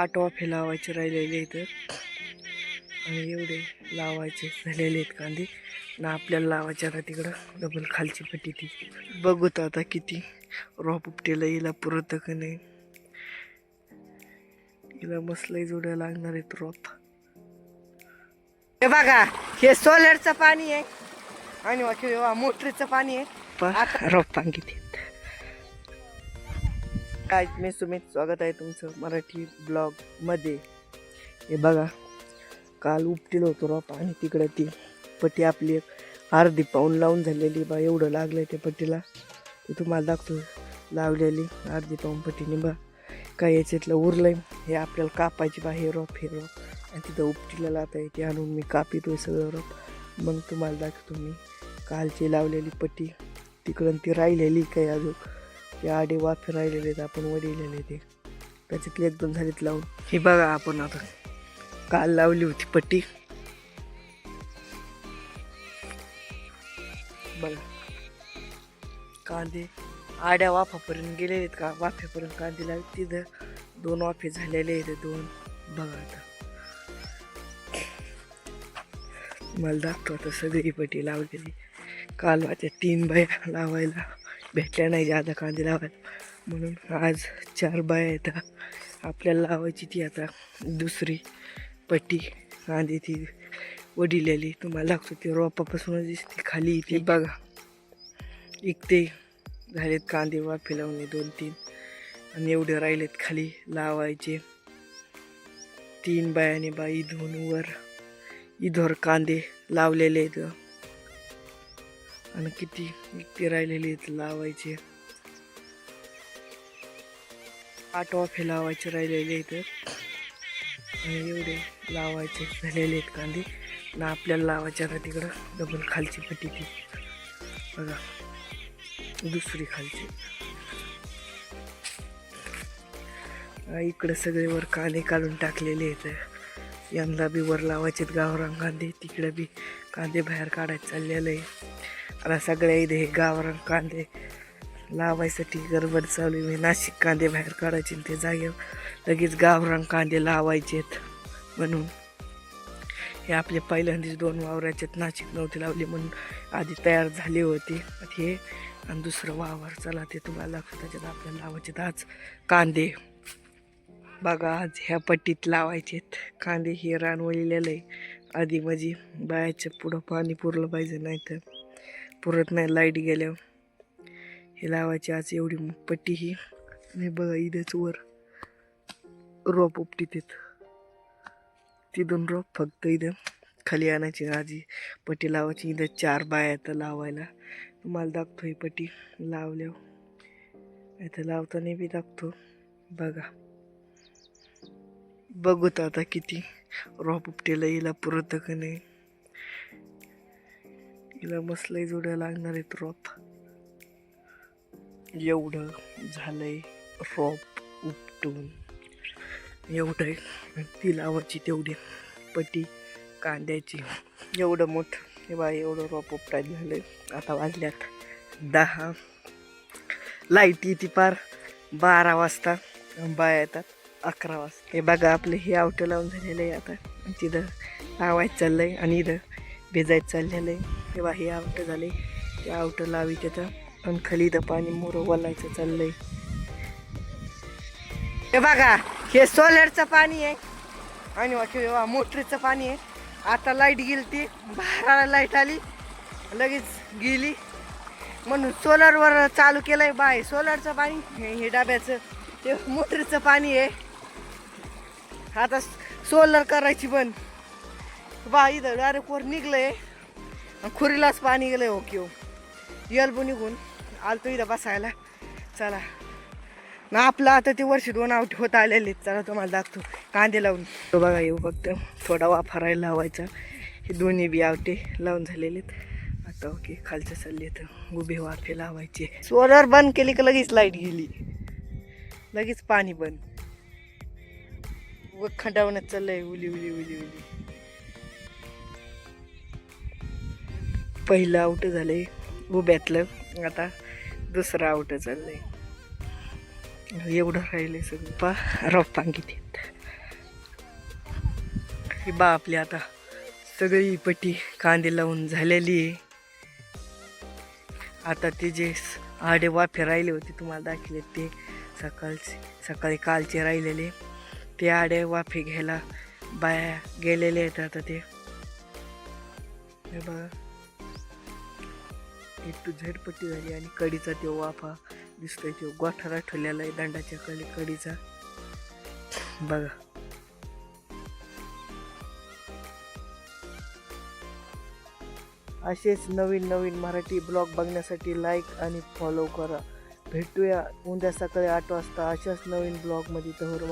आठ वाफे लावायचे राहिलेले इथं आणि एवढे लावायचे झालेले आहेत कांदे. ना आपल्याला लावायचे आता तिकडं डबल खालची पट्टी ती. बघूत आता किती रॉप उपटेला हिला पुरत का नाही. हिला मसलाई जोड्या लागणार आहेत रॉप हे बघा हे सोलरचं पाणी आहे. आणि मोटरीचं पाणी आहे. रॉप किती काय मी सुमित स्वागत आहे तुमचं मराठी ब्लॉगमध्ये हे बघा काल उपटील होतो रोप आणि तिकडं ती पट्टी आपली एक अर्धी पाऊन लावून झालेली बा एवढं लागलं त्या पट्टीला. ते तुम्हाला दाखवतो लावलेली अर्धी पाऊन पट्टीने बा. काय याच्यातलं उरलंय हे आपल्याला कापायची बा हे रोप हे रोप आणि तिथं उपटीला लावता येते आणून मी कापितोय सगळं रोप मग तुम्हाला दाखवतो मी कालची लावलेली पट्टी तिकडून ती राहिलेली काय अजून? या आडी वाफे राहिलेले आहेत आपण वडिलेले ते त्याच्यातले दोन झालीत लावून. हे बघा आपण आता. काल लावली होती पट्टी. बघा. कांदे आड्या वाफापर्यंत गेलेले आहेत का? वाफेपर्यंत कांदे लावले. तिथं दोन वाफे झालेले आहेत दोन. बघा आता. मला दाखतो आता सगळी पट्टी लावलेली. काल माझ्या तीन बाया लावायला. भेटल्या नाही जादा कांदे लावायला म्हणून आज चार बाया येतात आपल्याला लावायची ती आता दुसरी पट्टी. कांदे ती वडिलेली. तुम्हाला लागतो ती रोपापासूनच दिसते. खाली ती बघा. इकते. झालेत कांदे वाफे लावणे दोन तीन. आणि एवढे राहिलेत खाली लावायचे. तीन बायाने बाई इथून वर इधोर कांदे लावलेले आहेत. आणि किती इकते राहिलेली आहेत लावायचे. आठ वाफे लावायचे राहिलेले आहेत. आणि एवढे लावायचे झालेले आहेत कांदे. ना आपल्याला लावायचे आता तिकडं डबल खालची पट्टी ती. बघा. दुसरी खालची. इकडं सगळे वर कांदे काढून टाकलेले आहेत. यंदा बी वर लावायचे गावरान कांदे. तिकडे बी कांदे बाहेर काढायचे चाललेलं आहे. आता सगळ्या इथे हे गावरान कांदे लावायसाठी गडबड चालू आहे. नाशिक कांदे बाहेर काढायचे आणि ते जागेवर लगेच गावरान कांदे लावायचेत म्हणून. हे आपले पहिल्यांदाच दोन वावराच्यात नाशिक नव्हते लावले म्हणून आधी तयार झाले होते. हे आणि दुसरं वावर. चला ते तुम्हाला दाखवतो. त्याच्यात आपल्याला लावायचे आज कांदे. बघा आज ह्या पट्टीत लावायचेत. कांदे हे रान वळलेलं आहे आधी माझी बायाच्या पुढं पाणी पुरलं पाहिजे नाही तर पुरत नाही लाइट गेल्यावर. हे लावायची आज एवढी पट्टी ही. आणि बघा इथेच वर रोप उपटीत. आहेत तिथून रोप फक्त इथं खाली आणायची. आजी पट्टी लावायची. इथं चार बाया आहेत लावायला. तुम्हाला दाखतो ही पट्टी लावल्यावर. इथं लावताना बी दाखतो बघा. बघूत आता किती रोप उपटेला येला पुरत का नाही. हिला मसलाई जोड्या लागणार आहेत रॉप एवढं झालंय रॉप उपटून. एवढं आहे. ती लावायची तेवढी पटी कांद्याची. एवढं मोठं. हे बा एवढं रोप उपटायला झालंय. आता वाजल्यात दहा. लाइट येते पार. बारा वाजता. बाया येतात. अकरा वाजता. हे बघा आपलं हे आवटं लावून झालेलं आहे आता. तिथं लावायचं चाललंय आणि इथं भिजायचं चाललेलं आहे. तेव्हा हे आवटं झाले. ते आवटं लावी त्याचं. आणि खाली तर पाणी मोरं वलायचं चाललंय. हे बघा हे सोलरचं पाणी आहे. आणि वा मोटरीचं पाणी आहे. आता लाइट गेली ती. बाराला लाइट आली. लगेच गेली. म्हणून सोलरवर चालू केलंय बाय. सोलरचं पाणी हे हे डब्याचं ते मोटरीचं पाणी आहे. आता सोलर करायची पण. बा इथं डायरेक्ट वर निघलंय खुरीलाच पाणी गेलंय हो येलबू निघून. आलतो इथं बसायला. चला. ना आपलं आता ते वर्ष दोन आवटी होत आलेले चला तुम्हाला दाखतो कांदे लावून. तो बघा येऊ फक्त थोडा वाफारायला लावायचा. हे दोन्ही बी आवटे लावून झालेले आता हो ओके खालच्या चालले तर उभे वाफे लावायचे. सोलर बंद केली की लगेच लाइट गेली. लगेच पाणी बंद. व खंडावण्यात चाललंय उली उली उली उली. पहिलं आऊट झालं आहे उभ्यातलं. आता दुसरं आऊटं चाललं आहे एवढं राहिलं सगळं. पा रोपांगी ही बा आपली आता सगळी पट्टी कांदे लावून झालेली आहे. आता ते जे आडे वाफे राहिले होते तुम्हाला दाखवले ते सकाळचे सकाळी कालचे राहिलेले ते आडे वाफे घ्यायला बाया गेलेले आहेत आता ते. हे बघा. एक टू झेड पट्टी झाली आणि कडीचा तो वाफा दिसतोय तो गोठारा ठेवलेला आहे दंडाच्या खाली कडीचा. बघा. असेच नवीन नवीन मराठी ब्लॉग बघण्यासाठी लाईक आणि फॉलो करा. भेटूया उद्या सकाळी आठ वाजता अशाच नवीन ब्लॉगमध्ये. तहर